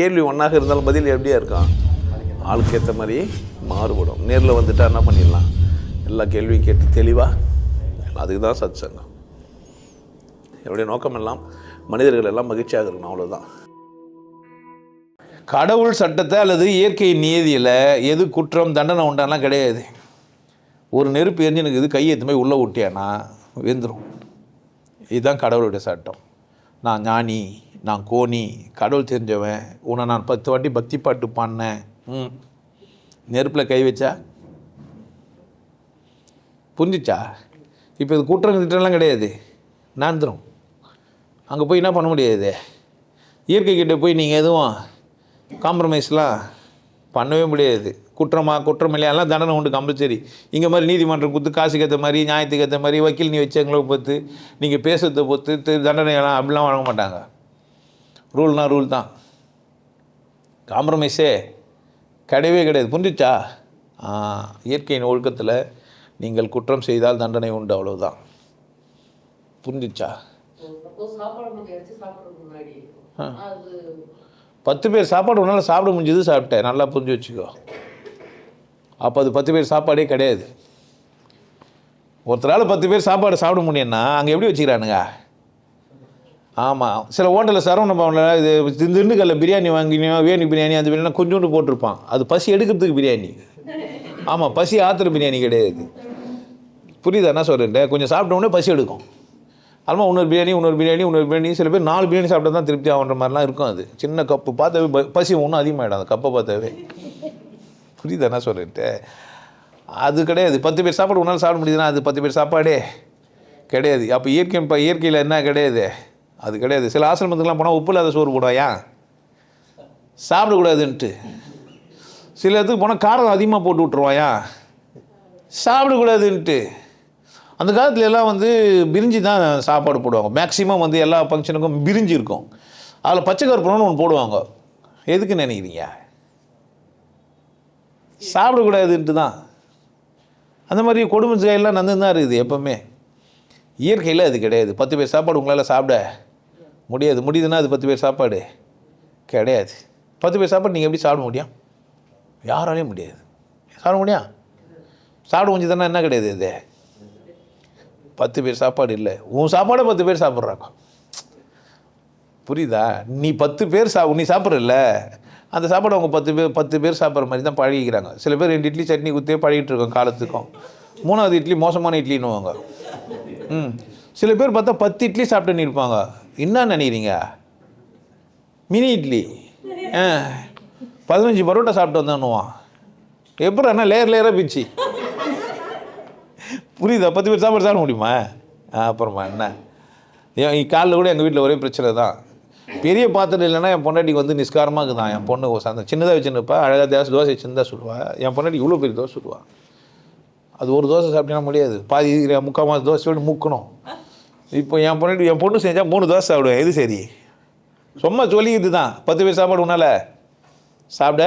கேள்வி ஒன்றாக இருந்தாலும் பதில் எப்படியா இருக்கான் ஆளுக்கு ஏற்ற மாதிரி மாறுபடும். நேரில் வந்துட்டா என்ன பண்ணிடலாம்? எல்லா கேள்வியும் கேட்டு தெளிவாக அதுக்கு தான் சத் சங்கம் என்னுடைய நோக்கம் எல்லாம் மனிதர்கள் எல்லாம் மகிழ்ச்சியாக இருக்கணும் அவ்வளோதான் கடவுள் சட்டத்தை அல்லது இயற்கை நியதியில் எது குற்றம் தண்டனை உண்டாலாம் கிடையாது. ஒரு நெருப்பு எரிஞ்சு எனக்கு இது கையை போய் உள்ளே விட்டியானா வெந்துடும் இதுதான் கடவுளுடைய சட்டம். நான் ஞானி. நான் கோணி கடவுள் தெரிஞ்சவன் உன்னை நான் பத்து வாட்டி பக்தி பாட்டு பாடினேன். ம். நெருப்பில் கை வச்சா? புரிஞ்சிச்சா? இப்போ இது குற்றம் திட்டம்லாம் கிடையாது. நாந்திரம் அங்கே போய் என்ன பண்ண முடியாது? இயற்கை கிட்ட போய் நீங்கள் எதுவும் காம்ப்ரமைஸ்லாம் பண்ணவே முடியாது. குற்றமா குற்றம் இல்லையெல்லாம் தண்டனை உண்டு கம்பல்சரி இங்கே மாதிரி நீதிமன்றம் கொடுத்து காசுக்கு ஏற்ற மாதிரி நியாயத்துக்கு ஏற்ற மாதிரி வக்கீல் நீ வச்சவங்களை பொறுத்து நீங்கள் பேசுறதை பொறுத்து தண்டனை எல்லாம் அப்படிலாம் வழங்க மாட்டாங்க. ரூல்னா ரூல் தான். காம்ப்ரமைஸே கிடையவே கிடையாது. புரிஞ்சுச்சா? இயற்கையின் ஒழுக்கத்தில் நீங்கள் குற்றம் செய்தால் தண்டனை உண்டு அவ்வளவுதான். புரிஞ்சுச்சா? பத்து பேர் சாப்பாடு உன்னால் சாப்பிட முடிஞ்சது சாப்பிட்டேன். நல்லா புரிஞ்சு வச்சுக்கோ. அப்போ அது பத்து பேர் சாப்பாடே கிடையாது. ஒருத்தரால் பத்து பேர் சாப்பாடு சாப்பிட முடியும்னா அங்கே எப்படி வச்சுக்கிறானுங்க? ஆமாம் சில ஹோட்டலில் சரவண நம்ம இது திண்டுக்கல்ல பிரியாணி வாங்கினியோ வேணி பிரியாணி அந்த பிரியாணி கொஞ்சோண்டு போட்டிருப்பான். அது பசி எடுக்கிறதுக்கு பிரியாணி. ஆமாம் பசி ஆத்திர பிரியாணி கிடையாது. புரியுதா? என்ன சொல்கிறேன் கொஞ்சம் சாப்பிட்ட உடனே பசி எடுக்கும். அதுமா இன்னொரு பிரியாணி இன்னொரு பிரியாணி இன்னொரு பிரியாணி. சில பேர் நாலு பிரியாணி சாப்பிட்டா தான் திருப்தி ஆகுன்ற மாதிரிலாம் இருக்கும் அது. சின்ன கப்பு பார்த்தாவே ப- பசி ஒன்றும் அதிகமாகிடும் அந்த கப்பை பார்த்தாவே. புரியுதா? என்ன சொல்கிறேன்ட்டு அது கிடையாது. பத்து பேர் சாப்பாடு ஒன்றால் சாப்பிட முடியுதுன்னா அது பத்து பேர் சாப்பாடே கிடையாது. அப்போ இயற்கை இப்போ இயற்கையில் என்ன கிடையாது? அது கிடையாது. சில ஆசிரமத்துக்குலாம் போனால் உப்பு இல்லாத சோறு போடுவாயா சாப்பிடக்கூடாதுன்ட்டு. சில இடத்துக்கு போனால் காரம் அதிகமாக போட்டு விட்ருவாயா சாப்பிடக்கூடாதுன்ட்டு. அந்த காலத்துல எல்லாம் வந்து பிரிஞ்சு தான் சாப்பாடு போடுவாங்க. மேக்ஸிமம் வந்து எல்லா ஃபங்க்ஷனுக்கும் பிரிஞ்சு இருக்கும். அதில் பச்சை கருப்பணம்னு ஒன்று போடுவாங்க. எதுக்கு நினைக்கிறீங்க? சாப்பிடக்கூடாதுன்ட்டு தான். அந்த மாதிரி கொடுமை செயல்லாம் நந்து தான் இருக்குது எப்போவுமே. இயற்கையில் அது கிடையாது. பத்து பேர் சாப்பாடு உங்களால் சாப்பிட முடியாது. முடியுதுன்னா அது பத்து பேர் சாப்பாடு? கிடையாது. பத்து பேர் சாப்பாடு நீங்கள் எப்படி சாப்பிட முடியும்? யாராலையும் முடியாது. சாப்பிட முடியும் சாப்பிட முடிஞ்சதுன்னா என்ன கிடையாது இது? பத்து பேர் சாப்பாடு இல்லை. உன் சாப்பாடை பத்து பேர் சாப்பிட்றாங்க. புரியுதா? நீ பத்து பேர் சா நீ சாப்பிட்றல்ல. அந்த சாப்பாடு அவங்க பத்து பேர் பத்து பேர் சாப்பிட்ற மாதிரி தான் பழகிக்கிறாங்க. சில பேர் ரெண்டு இட்லி சட்னி குத்தே பழகிட்டு இருக்கோம் காலத்துக்கும். மூணாவது இட்லி மோசமான இட்லின்னுவாங்க. ம். சில பேர் பார்த்தா பத்து இட்லி சாப்பிட்டுன்னு இருப்பாங்க. என்ன நினைக்கிறீங்க? மினி இட்லி. ஆ பதினஞ்சு பரோட்டா சாப்பிட்டு வந்தானுவான் எப்படி என்ன லேயர் லேயராக பிச்சு? புரியுதா? பத்து பேர் சாப்பாடு சாப்பிட முடியுமா? அப்புறமா என்ன? என் காலில் கூட எங்கள் வீட்டில் ஒரே பிரச்சனை தான். பெரிய பாத்திரம் இல்லைன்னா என் பொண்டாட்டிக்கு வந்து நிஸ்காரமாக இருக்குதான். என் பொண்ணு அந்த சின்னதாக வச்சுருப்பா அழகாக தோசை தோசை வச்சுருந்தா சொல்லுவாள் என் பொண்டாட்டி இவ்வளோ பெரிய தோசை சுடுவா அது ஒரு தோசை சாப்பிட்டீங்கன்னா முடியாது. பாதி முக்கால் மாதம் தோசையோடு முக்கணும். இப்போ என் பொண்ணு என் பொண்ணு செஞ்சால் மூணு தோசை சாப்பிடுவேன். எது சரி? சும்மா சொல்லிக்கிட்டு தான். பத்து பேர் சாப்பாடு உன்னால. சாப்பிட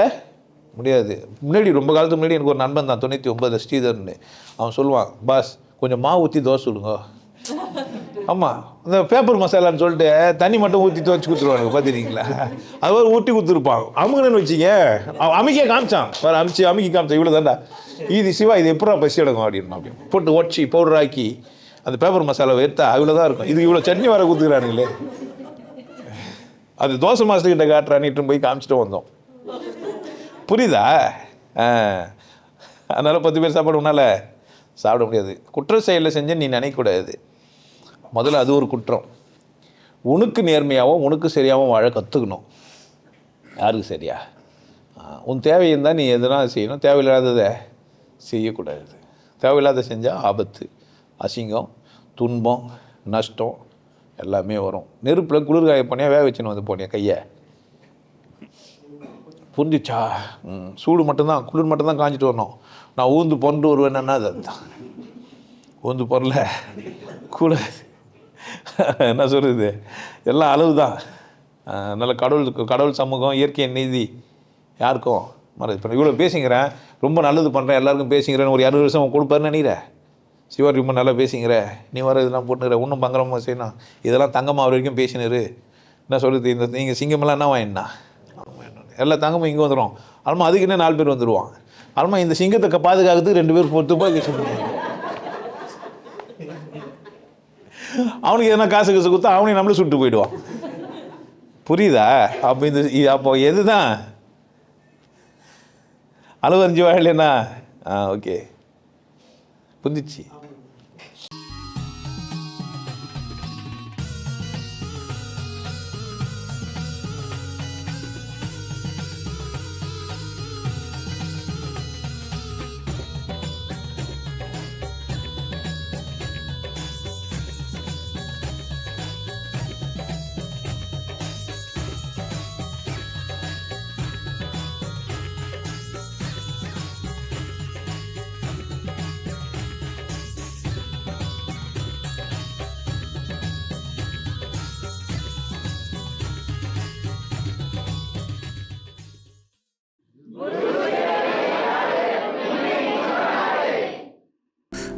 முடியாது. முன்னாடி ரொம்ப காலத்துக்கு முன்னாடி எனக்கு ஒரு நண்பன் தான் தொண்ணூற்றி ஒம்பது ஸ்ரீதர்னு அவன் சொல்லுவான் பாஸ் கொஞ்சம் மாவு ஊற்றி தோசை விடுங்க ஆமாம் இந்த பேப்பர் மசாலான்னு சொல்லிட்டு தண்ணி மட்டும் ஊற்றி துவச்சி கொடுத்துருவாங்க பார்த்துருக்கீங்களா அது ஒரு ஊட்டி கொடுத்துருப்பான். அமுகனு வச்சிங்க அவன் அமைக்கே காமிச்சான். வேறு அமிச்சு அமுக்கி காமிச்சான். இவ்வளோ தாண்டா இது சிவா இது எப்படா பசி எடுக்கும் அப்படின்னு அப்படின்னு போட்டு ஒட்சி பவுடர் ஆக்கி அந்த பேப்பர் மசாலாவை எடுத்தா அவ்வளோ தான் இருக்கும். இது இவ்வளோ சட்னி வர கொடுத்துக்கிறானுங்களே. அது தோசை மாஸ்டர் கிட்ட போய் காமிச்சிட்டு வந்தோம். புரியுதா? ஆ. அதனால் பத்து பேர் சாப்பாடு உன்னால் சாப்பிட முடியாது. குற்ற செயலில் செஞ்சு நீ நினைக்கக்கூடாது. முதல்ல அது ஒரு குற்றம். உனக்கு நேர்மையாகவும் உனக்கு சரியாகவும் வாழ கற்றுக்கணும் யாருக்கு சரியா? உன் தேவை இருந்தால் நீ எதனா செய்யணும். தேவையில்லாததை செய்யக்கூடாது. தேவையில்லாத செஞ்சால் ஆபத்து. அசிங்கம் துன்பம் நஷ்டம் எல்லாமே வரும். நெருப்பில் குளிர்காய பண்ணியா வேக வச்சுன்னு வந்து போனியா கையை? புரிஞ்சிச்சா? ம் சூடு மட்டும்தான் குளிர் மட்டும்தான் காஞ்சிட்டு வரணும். நான் ஊந்து பொண்டு வருவேன்னா அது? அதுதான் ஊந்து பொருள கூட என்ன சொல்கிறது எல்லாம் அளவு தான் நல்ல கடவுள் கடவுள் சமூகம் இயற்கை நீதி. யாருக்கும்? மறது இப்போ இவ்வளோ பேசிக்கிறேன். ரொம்ப நல்லது பண்ணுறேன் எல்லாருக்கும் பேசிக்கிறேன்னு ஒரு இரநூறு வருஷம் கொடுப்பாருன்னு நினைக்கிறேன். சிவா ரொம்ப நல்லா பேசிங்கிற நீ வர இதெல்லாம் போட்டுக்கிற. இன்னும் பங்கரமாக செய்யணும். இதெல்லாம் தங்கமாக வரைக்கும் பேசினாரு என்ன சொல்கிறது இந்த நீங்கள் சிங்கமெல்லாம் என்ன வாங்கினா எல்லா தங்கமும் இங்கே வந்துடும் அல்மா அதுக்கு என்ன நாலு பேர் வந்துடுவான் அல்மா இந்த சிங்கத்தை பாதுகாக்கிறதுக்கு ரெண்டு பேர் பொறுத்து போய் அவனுக்கு எதனா காசு காசு கொடுத்தா அவனையும் நம்மளும் சுட்டு போயிடுவான். புரியுதா? அப்போ இந்த இ- அப்போ எதுதான்? அளவு அஞ்சு வாழலைன்னா ஆ ஓகே. புரிஞ்சிச்சு.